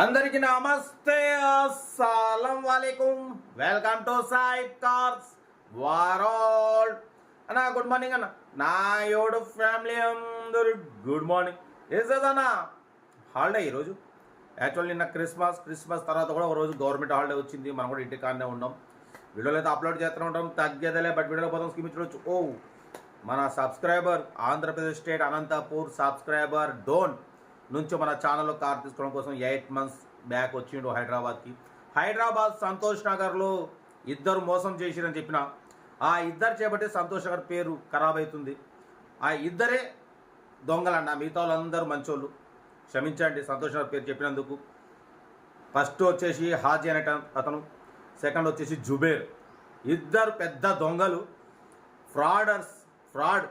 అందరికి నమస్తే. అస్సలం వాలేకుం. Welcome to Sai cars. వారోల్. అన్న గుడ్ మార్నింగ్ అన్న. నా యోడు ఫ్యామిలీ అందరు గుడ్ మార్నింగ్. ఏం అన్న? హాలిడే ఈరోజు. యాక్చువల్ నిన్న క్రిస్మస్ క్రిస్మస్ తర్వాత కూడా ఒక రోజు గవర్నమెంట్ హాలిడే వచ్చింది. మనం కూడా ఇంటి కాడనే ఉన్నాం. వీడియోలు అయితే అప్లోడ్ చేస్తూనే ఉంటాం. తగ్గేదలే బట్ వీడియోలో పోతాం స్కీమ్ చూడొచ్చు ఓ మన subscriber Andhra Pradesh state Anantapur subscriber Dhone. నుంచి మన ఛానల్లో కార్ తీసుకోవడం కోసం ఎయిట్ మంత్స్ బ్యాక్ వచ్చిండు హైదరాబాద్కి. హైదరాబాద్ సంతోష్ నగర్లో ఇద్దరు మోసం చేసిరని చెప్పిన ఆ ఇద్దరు చేపట్టి సంతోష్ నగర్ పేరు ఖరాబ్ అవుతుంది. ఆ ఇద్దరే దొంగలన్న మిగతా వాళ్ళందరూ మంచోళ్ళు. క్షమించండి సంతోష్ నగర్ పేరు చెప్పినందుకు. ఫస్ట్ వచ్చేసి హాజీ అనే అతను సెకండ్ వచ్చేసి జుబేర్. ఇద్దరు పెద్ద దొంగలు ఫ్రాడర్స్ ఫ్రాడ్.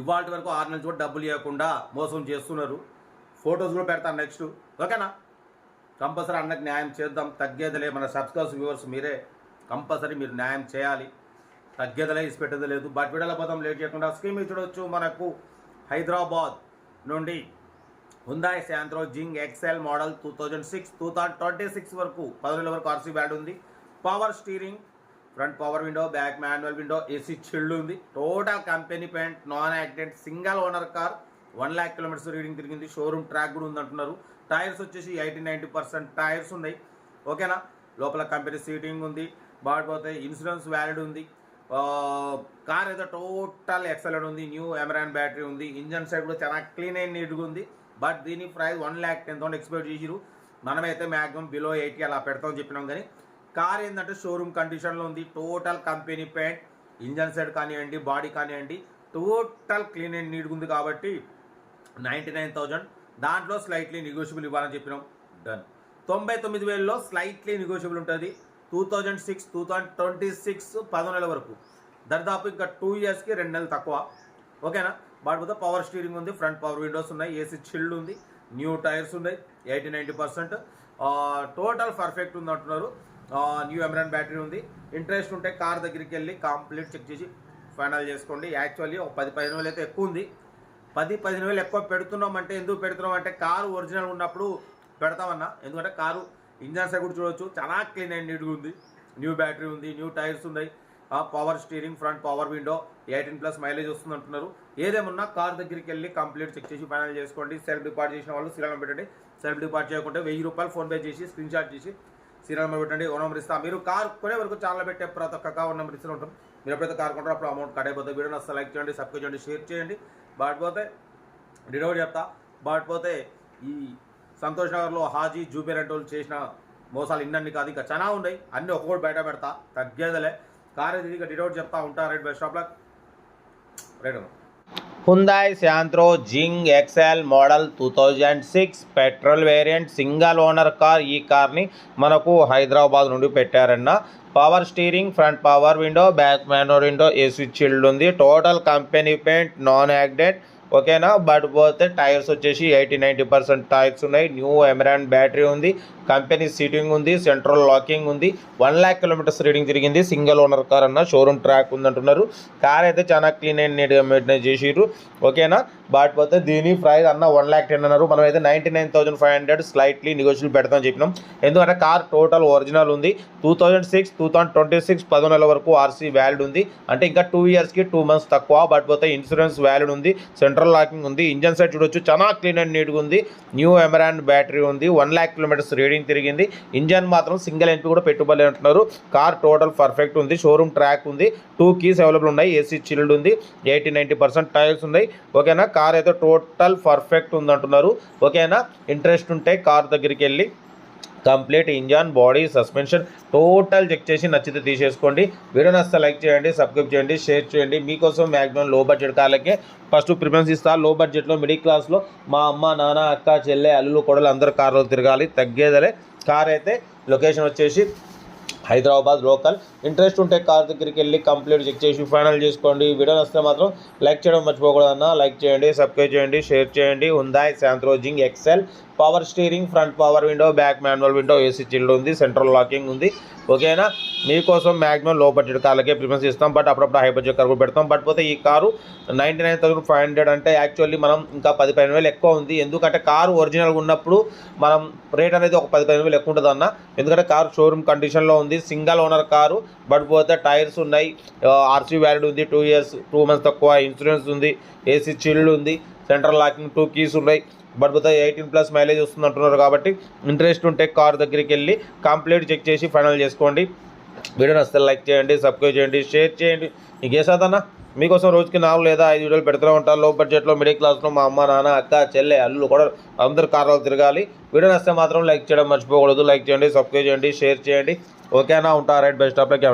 ఇవాళ వరకు ఆరు నెలలు కూడా డబ్బులు ఇవ్వకుండా మోసం చేస్తున్నారు. ఫొటోస్ కూడా పెడతాను నెక్స్ట్. ఓకేనా? కంపల్సరీ అన్నకి న్యాయం చేద్దాం. తగ్గేదిలే మన సబ్స్క్రైబ్స్ వ్యూవర్స్ మీరే కంపల్సరీ మీరు న్యాయం చేయాలి. తగ్గేదిలే ఇసి పెట్టేది లేదు. బట్ వీడియోలో పోతాం లేట్ చేయకుండా స్కీమ్ చూడొచ్చు మనకు హైదరాబాద్ నుండి Hyundai Santro Xing excel model two thousand six two thousand twenty six వరకు పదివేల వరకు ఆర్సీ బ్యాడ్ ఉంది. Power steering front power window back manual window AC chilled ఉంది. Total company paint non accident single owner car one lakh kilometres reading తిరిగింది. Showroom track కూడా ఉందంటున్నారు. Tyres వచ్చేసి eighty ninety percent tyres ఉన్నాయి. ఓకేనా? లోపల company seating ఉంది. బాడిపోతే ఇన్సూరెన్స్ వ్యాలిడ్ ఉంది. కార్ ఏదో టోటల్ ఎక్సలెంట్ ఉంది. న్యూ ఎమరాన్ బ్యాటరీ ఉంది. ఇంజన్ సైడ్ కూడా చాలా క్లీన్ అండ్ నీట్గా ఉంది. బట్ దీని price one lakh ten thousand expect చేసిరు మనమైతే మ్యాక్సిమం బిలో ఎయిటీ అలా పెడతామని చెప్పినాం కానీ కార్ ఏంటంటే షోరూమ్ కండిషన్లో ఉంది. Total company paint engine side కానివ్వండి బాడీ కానివ్వండి టోటల్ క్లీన్ అండ్ నీట్గా ఉంది కాబట్టి నైంటీ నైన్ థౌజండ్. దాంట్లో స్లైట్లీ నెగోషియబుల్ ఇవ్వాలని చెప్పినాం. డన్ తొంభై తొమ్మిది వేలలో స్లైట్లీ నెగోషియబుల్ ఉంటుంది. Two thousand six two thousand twenty six పదనెల వరకు. దర్దాపు ఇంకా టూ ఇయర్స్కి రెండు నెలలు తక్కువ. ఓకేనా? వాటిపోతే పవర్ స్టీరింగ్ ఉంది ఫ్రంట్ పవర్ విండోస్ ఉన్నాయి ఏసీ చిల్డ్ ఉంది న్యూ టైర్స్ ఉన్నాయి eighty ninety percent total perfect ఉంది అంటున్నారు. న్యూ ఎమరాన్ బ్యాటరీ ఉంది. ఇంట్రెస్ట్ ఉంటే కార్ దగ్గరికి వెళ్ళి కంప్లీట్ చెక్ చేసి ఫైనల్ చేసుకోండి. యాక్చువల్లీ ఒక పది పదిహేను వేలు అయితే ఎక్కువ ఉంది. పది పదిహేను వేలు ఎక్కువ పెడుతున్నాం అంటే ఎందుకు పెడుతున్నాం అంటే కారు ఒరిజినల్ ఉన్నప్పుడు పెడతామన్నా. ఎందుకంటే కారు ఇంజన్ సైడ్ కూడా చూడవచ్చు చాలా క్లీన్ అండ్ నీట్గా ఉంది. న్యూ బ్యాటరీ ఉంది న్యూ టైర్స్ ఉన్నాయి. Power steering front power window eighteen plus mileage వస్తుంది అంటున్నారు. ఏదేమన్నా కార్ దగ్గరికి వెళ్ళి కంప్లీట్ చెక్ చేసి ఫైనల్ చేసుకోండి. సెల్ఫ్ డిపార్ట్ చేసిన వాళ్ళు సీరియల్ పెట్టండి. సెల్ఫ్ డిపార్ట్ చేయకుంటే వెయ్యి రూపాయలు ఫోన్పే చేసి స్క్రీన్ షాట్ చేసి సీరియల్ నెంబర్ పెట్టండి ఓ నెంబర్ ఇస్తా. మీరు కార్ కొనే వరకు చాలా పెట్టే ప్రతి ఒక్క కార్ నెంబర్ ఇస్తూ ఉంటాం. మీరు ఎప్పుడైతే కార్ కొంటారో అప్పుడు అమౌంట్ కట్ అయిపోతుంది వీడియో అసలు లైక్ చేయండి సబ్స్క్రైబ్ చేయండి షేర్ చేయండి. బాటిపోతే డిడౌట్ చెప్తా. బాటిపోతే ఈ సంతోష్ నగర్లో హాజీ జూబేర్ చేసిన మోసాలు ఇన్నన్ని కాదు ఇంకా చాలా ఉన్నాయి. అన్ని ఒక్కొక్కటి బయట పెడతా తగ్గేదలే. కార్ ఇంకా ఇక చెప్తా ఉంటా రైట్ బెస్ట్ షాప్లో రైట్ అన్న. Hyundai Santro Xing excel model two thousand six petrol variant single owner car ఈ కార్ని మనకు హైదరాబాద్ నుండి పెట్టారన్న. Power steering front power window back manual window AC chilled ఉంది టోటల్ కంపెనీ పెయింట్ నాన్ యాక్డెడ్ ఓకేనా బట్ పోతే టైర్స్ వచ్చేసి ఎయిటీ నైంటీ పర్సెంట్ టైర్స్ ఉన్నాయి. న్యూ ఎమరాన్ బ్యాటరీ ఉంది. కంపెనీ సీటింగ్ ఉంది సెంట్రల్ లాకింగ్ ఉంది. వన్ ల్యాక్ కిలోమీటర్స్ రీడింగ్ తిరిగింది సింగిల్ ఓనర్ కార్ అన్న షోరూమ్ ట్రాక్ ఉందంటున్నారు. కార్ అయితే చాలా క్లీన్ అండ్ నీట్గా మెయింటైన్ చేసిర్రు. ఓకేనా? బట్ పోతే దీని ప్రైస్ అన్న వన్ ల్యాక్ టెన్ అన్నారు. మనం అయితే ninety nine thousand five hundred slightly negotiable పెడతామని చెప్పినాం. ఎందుకంటే కార్ టోటల్ ఒరిజినల్ ఉంది. Two thousand six two thousand twenty six పదో వరకు ఆర్సీ వ్యాలిడ్ ఉంది. అంటే ఇంకా టూ ఇయర్స్కి టూ మంత్స్ తక్కువ. బట్ పోతే ఇన్సూరెన్స్ వ్యాలిడ్ ఉంది. సెంట్రల్ లాకింగ్ ఉంది. ఇంజన్ సైడ్ చూడొచ్చు. చాలా క్లీన్ అండ్ నీట్గా ఉంది. న్యూ ఎమరాన్ బ్యాటరీ ఉంది. వన్ ల్యాక్ కిలోమీటర్స్ రీడింగ్ తిరిగింది. ఇంజన్ మాత్రం సింగిల్ ఎంపీ కూడా పెట్టుబడి అంటున్నారు. కార్ టోటల్ పర్ఫెక్ట్ ఉంది. షోరూమ్ ట్రాక్ ఉంది. టూ కీస్ అవైలబుల్ ఉన్నాయి. ఏసీ చిల్డ్ ఉంది. ఎయిటీ నైంటీ పర్సెంట్ టైర్స్ ఉన్నాయి. ఓకేనా? కార్ అయితే టోటల్ పర్ఫెక్ట్ ఉంది అంటున్నారు ఓకేనా? ఇంట్రెస్ట్ ఉంటే కార్ దగ్గరికి వెళ్ళి complete engine body suspension total check చేసి నచ్చితే తీసేసుకోండి. వీడియో నచ్చితే లైక్ చేయండి సబ్స్క్రైబ్ చేయండి షేర్ చేయండి. మీకోసం maximum low budget కార్లకే first preference ఇస్తా. లో బడ్జెట్లో మిడిల్ క్లాస్లో మా అమ్మ నాన్న అక్క చెల్లె అల్లులు కొడలు అందరు కార్లో తిరగాలి. తగ్గేదలే. కార్ అయితే లొకేషన్ వచ్చేసి హైదరాబాద్ లోకల్ ఇంట్రెస్ట్ ఉంటే కార్ దగ్గరికి వెళ్ళి కంప్లీట్ చెక్ చేసి ఫైనల్ చేసుకోండి. వీడియో వస్తే మాత్రం లైక్ చేయడం మర్చిపోకూడదన్నా. లైక్ చేయండి సబ్స్క్రైబ్ చేయండి షేర్ చేయండి. Hyundai Santro Xing excel power steering front power window back manual window AC chilled ఉంది సెంట్రల్ లాకింగ్ ఉంది. ఓకేనా? మీకోసం మ్యాక్సిమం లో బడ్జెట్ కార్లకే ప్రిఫరెన్స్ ఇస్తాం బట్ అప్పుడప్పుడు హై బడ్జెట్ కార్ కూడా పెడతాం. బట్ పోతే ఈ car ninety nine thousand five hundred అంటే యాక్చువల్లీ మనం ఇంకా పది పదిహేను వేలు ఎక్కువ ఉంది. ఎందుకంటే కారు ఒరిజినల్గా ఉన్నప్పుడు మనం రేట్ అనేది ఒక పది పదిహేను వేలు ఎక్కువ ఉంటుంది అన్న ఎందుకంటే కారు షోరూమ్ కండిషన్లో ఉంది సింగల్ ఓనర్ కారు బట్ పోతే టైర్స్ ఉన్నాయి. ఆర్సీ వ్యాలిడ్ ఉంది టూ ఇయర్స్ టూ మంత్స్ తక్కువ ఇన్సూరెన్స్ ఉంది ఏసీ చిల్డ్ ఉంది. సెంట్రల్ లాకింగ్ టూ కీస్ ఉన్నాయి. బట్ ఎయిటీన్ ప్లస్ మైలేజ్ వస్తుంది అంటున్నారు కాబట్టి ఇంట్రెస్ట్ ఉంటే కార్ దగ్గరికి వెళ్ళి కంప్లీట్ చెక్ చేసి ఫైనల్ చేసుకోండి. వీడియో నచ్చితే లైక్ చేయండి సబ్స్క్రైబ్ చేయండి షేర్ చేయండి. మీకు ఏ సాధన? మీకోసం రోజుకి నాలుగు లేదా ఐదు వీడియోలు పెడుతూనే ఉంటారు లో బడ్జెట్లో మిడిల్ క్లాస్లో మా అమ్మ నాన్న అక్క చెల్లె అల్లు కూడా అందరు కార్లో తిరగాలి. వీడియో నచ్చితే మాత్రం లైక్ చేయడం మర్చిపోకూడదు. లైక్ చేయండి సబ్స్క్రైబ్ చేయండి షేర్ చేయండి. ఓకేనా? ఉంటా రైట్ బెస్ట్ ఆఫ్ లైక్